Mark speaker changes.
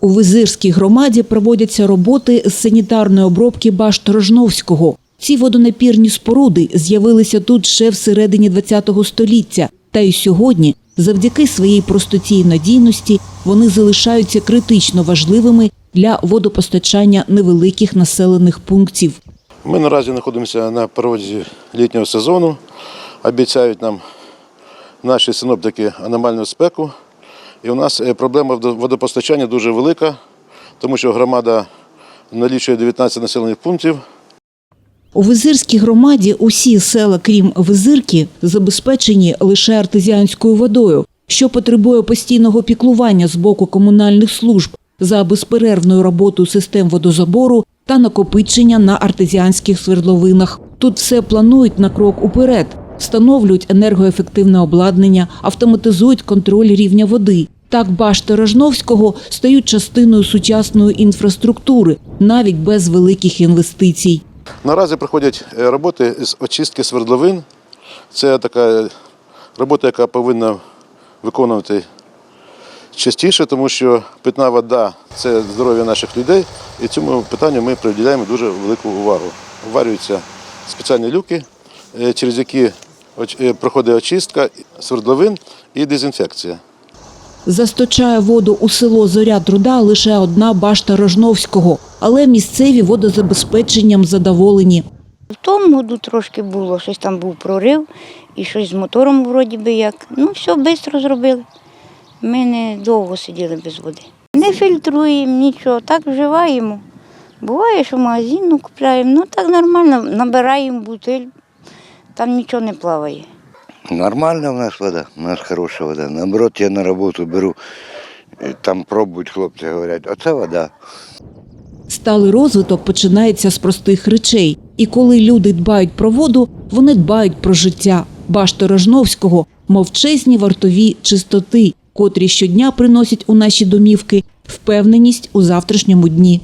Speaker 1: У Визирській громаді проводяться роботи з санітарної обробки башт Рожновського. Ці водонапірні споруди з'явилися тут ще всередині ХХ століття. Та й сьогодні, завдяки своїй простоті і надійності, вони залишаються критично важливими для водопостачання невеликих населених пунктів.
Speaker 2: Ми наразі знаходимося на порозі літнього сезону. Обіцяють нам наші синоптики аномальну спеку. І у нас е, проблема водо- водопостачання дуже велика, тому що громада налічує 19 населених пунктів.
Speaker 1: У Визирській громаді усі села, крім Визирки, забезпечені лише артезіанською водою, що потребує постійного піклування з боку комунальних служб за безперервною роботою систем водозабору та накопичення на артезіанських свердловинах. Тут все планують на крок уперед, встановлюють енергоефективне обладнання, автоматизують контроль рівня води. Так башти Рожновського стають частиною сучасної інфраструктури, навіть без великих інвестицій.
Speaker 2: Наразі проходять е, роботи з очистки свердловин. Це така робота, яка повинна виконувати частіше, тому що питна вода це здоров'я наших людей, і цьому питанню ми приділяємо дуже велику увагу. Варюються спеціальні люки, е, через які е, проходить очистка свердловин і дезінфекція.
Speaker 1: Засточає воду у село Зоря Труда лише одна башта Рожновського, але місцеві водозабезпеченням задоволені.
Speaker 3: В тому году трошки було, щось там був прорив і щось з мотором вроді би як. Ну, все швидко зробили. Ми не довго сиділи без води. Не фільтруємо нічого, так вживаємо. Буває, що в магазину купляємо, ну так нормально, набираємо бутиль, там нічого не плаває.
Speaker 4: Нормальна в нас вода, у нас хороша вода. Наоборот, я на роботу беру, і там пробують хлопці, говорять, оце вода.
Speaker 1: Сталий розвиток починається з простих речей. І коли люди дбають про воду, вони дбають про життя. Башта Рожновського – мовчезні вартові чистоти, котрі щодня приносять у наші домівки впевненість у завтрашньому дні.